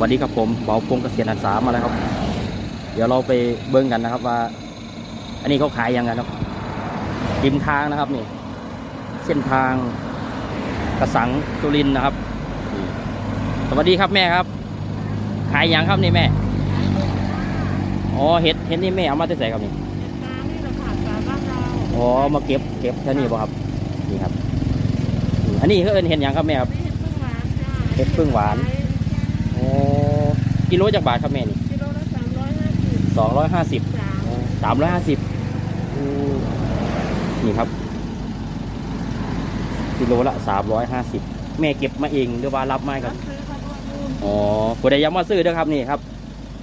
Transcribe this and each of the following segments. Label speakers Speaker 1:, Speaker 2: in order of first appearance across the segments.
Speaker 1: วัสดีครับผมเบาพงเกษียณอันสามาแล้วครับ เดี๋ยวเราไปเบิ้งกันนะครับว่า อันนี้เขาขายยังไงครับริมทางนะครับนี่ เส้นทางกระสังสุรินทร์นะครับนี่สวัสดีครับแม่ครับ ขายยังครับนี่แม่อ๋อเห็ดเห็ดนี่แม่เอามาจะใส่ครับนี่
Speaker 2: น้ำนี่เราผ่านสายบ้านเรา
Speaker 1: อ๋อมาเก็บเก็บแค่นี้ป่ะครับนี่ครับนี่อันนี้เขาเอินเห็นยังครับแม่ครับ
Speaker 2: ไม่เห็ดเพิ่งหวานจ้า
Speaker 1: เห็ดพึ่งหวานโอ้ กิโลจากบาทครับแม่นี่
Speaker 2: กิโลละสามร้อยห้าสิบ
Speaker 1: สองร้อยห้าสิบ
Speaker 2: จ้า
Speaker 1: สามร้อยห้าสิบนี่ครับ กิโลละสามร้อยห้าสิบแม่เก็บมาเองหรือว่ารับมาค
Speaker 2: รั
Speaker 1: รั
Speaker 2: บบซื้อเขาด้วยนู่น
Speaker 1: อ๋อผู้ใดอยังมาซื้อเด้อครับนี่ครับ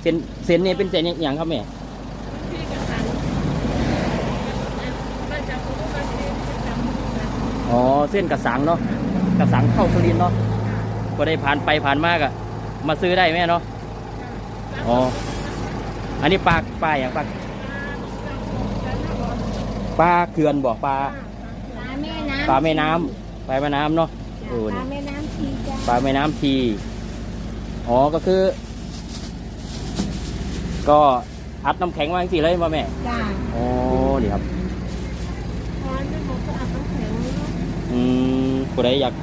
Speaker 1: เส้นเส้นนี้เป็นเส้นอย่างครับแม่
Speaker 2: พี่กระสังได้จากคุณก็ซื้อประจำนะ
Speaker 1: อ๋อเส้นกระสังเนาะกระสังเข้าสุรินทร์เนาะผู้ใดผ่านไปผ่านมากอะมาซื้อได้แม่เนาะ อ๋อ อันนี้ปลาปลาอย่างปลาปลาเขื่อนบอกปลา
Speaker 2: ปลาแม่น้ำ
Speaker 1: ปลาแม่น้ำปลาแม่น้ำเนาะเออ
Speaker 2: ป
Speaker 1: นี่
Speaker 2: ลาแม่น้ำทีจ้า
Speaker 1: ปลาแม่น้ำทีอ๋อก็คือ ก็อัดน้ำแข็งมาสิเลยมาแม่
Speaker 2: จ้า
Speaker 1: อ๋อนี่ครับ
Speaker 2: ทานด้วยหมดก็อาบน้ำแข็งเนาะ
Speaker 1: อืมผู้ใดอยาก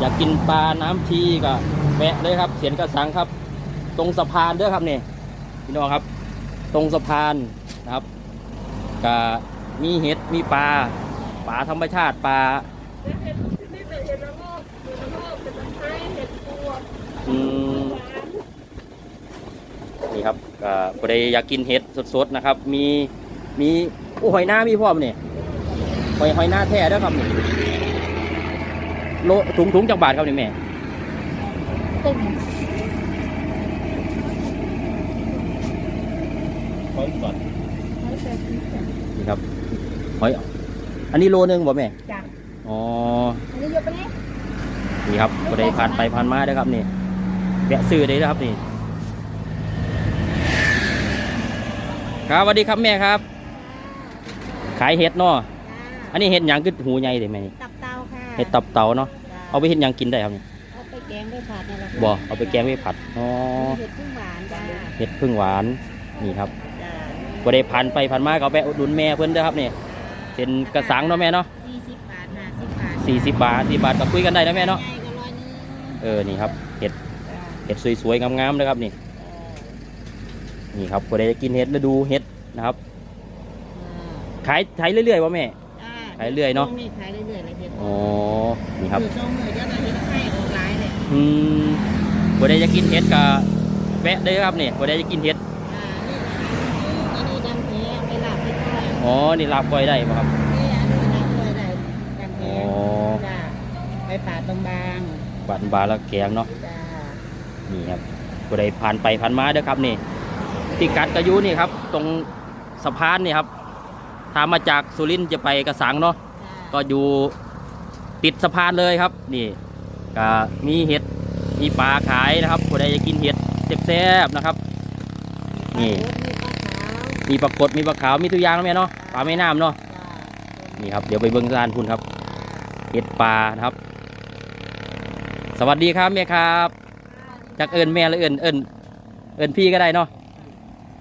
Speaker 1: อยากกินปลาน้ำทีก็แวะเลยครับเสียนกระสังครับ ตรงสะพานเด้อครับนี่พี่น้องครับ ตรงสะพานนะครับก็มีเห็ดมีปลาปลาธรรมชาติปลา
Speaker 2: เห็ดนี่เป็นเห็ดละโงกเห็ดละโงกเห็ดตะไม้เห็ดปวก
Speaker 1: อืม
Speaker 2: หวนี่
Speaker 1: ครับก็ผู้ใดอยากกินเห็ดสดๆนะครับ มีมีโอ้หอยหน้ามีพร้อมเนี่ยหอยหอยหน้าแท้เด้วยครับนี่โลถุงถุงจากบาทครับนี่แม่
Speaker 2: ตุ่ม
Speaker 1: ห อยก่อน
Speaker 2: เขาจะกินจ้ะ
Speaker 1: นี่ครับหอยอันนี้โลนึงบ่แม่
Speaker 2: จ้ะ
Speaker 1: อ๋อ
Speaker 2: อันนี้ยกไปเลย
Speaker 1: นี่ครับผู้ใดผ่านไปผ่านมาเด้อครับนี่แวะซื้อได้เด้อครับนี่ครับสวัสดีครับแม่ครับ ขายเห็ดเนาะอันนี้เห็ดหยังคือหูใหญ่เลยแม่นี่
Speaker 2: ตับเตาค่ะ
Speaker 1: เห็ดตับเต่าเนาะ
Speaker 2: จ้ะ
Speaker 1: เอาไปเห็ดหยังกินได้ครับนี่
Speaker 2: เอาไปแกงไปผัดนี่แหละ
Speaker 1: บ่เอาไปแกงไปผัดอ๋อ
Speaker 2: เห็ดพึ่งหวานจ้า
Speaker 1: เห็ดพึ่งหวานนี่ครับ
Speaker 2: จ้า
Speaker 1: บ่ได้ผ่านไปผ่านมาก็เอาไปอุดหนุนแม่เพิ่นเด้อครับนี่เป็นกระสังเนาะแม่เนาะ
Speaker 2: สี่สิบบาทห้าสิบบาท
Speaker 1: 40บาท40บาทก็คุยกันได้นะแม่เนาะ
Speaker 2: ใหญ่ก็ร้อยหนึง
Speaker 1: เออนี่ครับเห็ด
Speaker 2: จ้า
Speaker 1: เห็ดสวยๆงามๆนะครับนี่นี่ครับบ่ได้กินเห็ดฤดูเห็ดนะครับขายขายเรื่อยๆวะแม่
Speaker 2: จ้า
Speaker 1: ขายเรื่อยเนาะ
Speaker 2: ช่วงนี้ขายเรื่อยๆเลยเห็ด
Speaker 1: อ๋อนี่ครับ
Speaker 2: อยู่ช่วงมือเดี๋ยวเราเห็ดให้ออกหลายเลย
Speaker 1: อืมบ่ได้จะกินเห็ดก็แวะเด้อครับนี่บ่ได้จะกินเห็ด
Speaker 2: อ่านี่อันนี้ดำแท้เอาไปลาบเห็ดด้วย
Speaker 1: อ๋อ นี่ลาบก้อยได้ป่ะครับ
Speaker 2: นี่อันนี้น้ำเลยได้ดำ
Speaker 1: อ๋
Speaker 2: แท้
Speaker 1: อ
Speaker 2: จ้าไปป่าตรงบาง
Speaker 1: บานบาแล้วแกงเนาะ
Speaker 2: จ้า
Speaker 1: นี่ครับผู้ใดผ่านไปผ่านมาเด้อครับนี่ที่กัดกระยูนี่ครับ ตรงสะพานนี่ครับถ้ามาจากสุรินทร์จะไปกระสังเนาะ ก็อยู่ติดสะพานเลยครับ นี่ก็มีเห็ดมีปลาขายนะครับผู้ใดจะกินเห็ดแซ่บๆนะครับ นี่ มีปลากดมีปลาขาวมีทุกอย่างนะแม่เนาะปลาแม่น้ำเนาะนี่ครับเดี๋ยวไปเบิ้งร้านคุณครับเห็ดปลานะครับ สวัสดีครับแม่ครับจากเอิญแม่หรือเอิญเอิญเอิญพี่ก็ได้เนาะ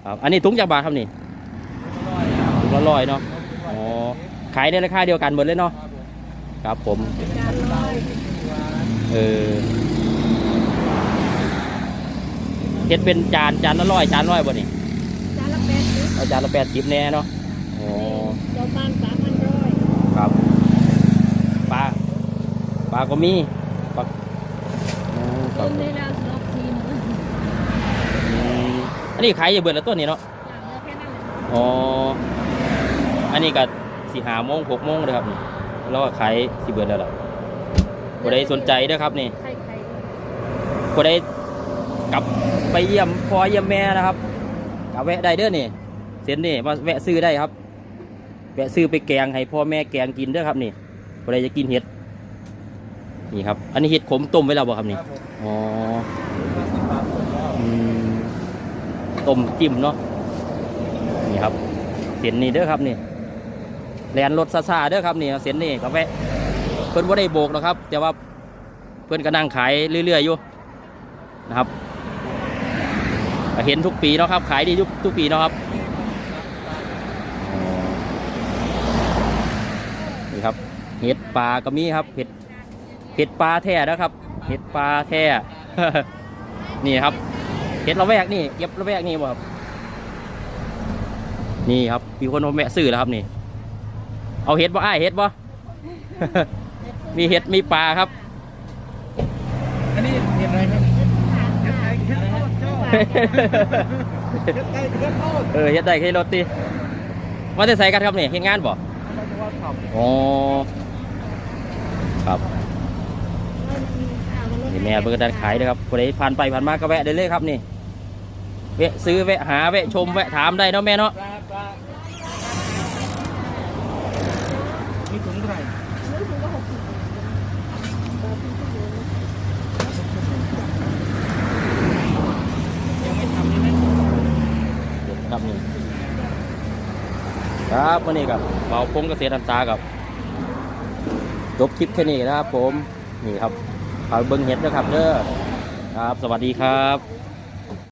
Speaker 1: ครับอันนี้ถุงจากบาทครับนี่ถุงละร้อยเนาะอ๋อขายในราคาเดียวกันหมดเลยเนาะครับผมเออเฮ็ดเป็นจานจานละร้อยจานร้อยบ่นี่
Speaker 2: จานละแปดสิบ
Speaker 1: เอาจานละแปดสิบแน่เนาะอ๋อ
Speaker 2: เจ้าบ้านสามพันร้อย
Speaker 1: ครับปลาปลาก็มีปลาอ๋อค
Speaker 2: ต้
Speaker 1: รับ
Speaker 2: นได้แล้วรอบทีม
Speaker 1: อืมอันนี้ขายอยู่เบิดละต้นนี่เนาะ
Speaker 2: อย่างเดียวแค่นั้นแหละ
Speaker 1: อ๋ออันนี้ก็สี่หาโมงหกโมงเลยครับนี่แล้วก็ขายสิเบิดแล้วล่ะผู้ใดสนใจเด้อครับนี่
Speaker 2: ใครใคร
Speaker 1: ผู้ใดกลับไปเยี่ยมพ่อเยี่ยมแม่นะครับกลับแวะได้เด้อนี่ เส้นนี่มาแวะซื้อได้ครับ แวะซื้อไปแกงให้พ่อแม่แกงกินเด้อครับนี่ผู้ใดจะกินเห็ด นี่ครับ อันนี้เห็ดขมต้มไว้แล้วบ่ครับนี่ อ๋ออืมต้มจิ้มเนาะ นี่ครับ เส้นนี่เด้อครับนี่แลนรถซาซาๆเด้อครับนี่เส้นนี่ก็แวะ เพิ่นบ่ได้โบกหรอกครับ แต่ว่าเพิ่นก็นั่งขายเรื่อยๆอยู่นะครับก็เห็นทุกปีเนาะครับ ขายดีทุกทุกปีเนาะครับอ๋อนี่ ครับเห็ดปลาก็มีครับเห็ดเห็ดปลาแท้นะครับเห็ดปลาแท้นี่ครับเห็ดระแวกนี่เก็บระแวกนี่บ่ครับนี่ครับมีคนมาแวะซื้อแล้วครับนี่ เอาเห็ดบ่อ้ายเห็ดบ่มีเห็ดมีปลาครับ
Speaker 3: อันนี้เห็ดอะไรครับเห็ดไก่เห็ดโคตรเจ้าเห็ดไก่เห็ดโคตร
Speaker 1: เออเฮ็ดได้แค่รถติว่าจะใส่กันครับนี่เฮ็ดงานบ่
Speaker 3: เราจะ ว่าขับ
Speaker 1: อ๋อครับนี่แม่เบิ่งการขายนะครับคนใดผ่านไปผ่านมาก็แวะได้เลยครับนี่แวะซื้อแวะหาแวะชมแวะถามได้เนาะแม่เนาะ
Speaker 3: มีถุงเท่าไหร่ยังไม่ทำใช่ไหม
Speaker 1: ครับนี่ ครับวันนี้กับเบาพงเกษตรอันตากับจบคลิปแค่นี้นะครับผม นี่ครับพาเบิ้งเห็ดนะครับเด้อครับ สวัสดีครับ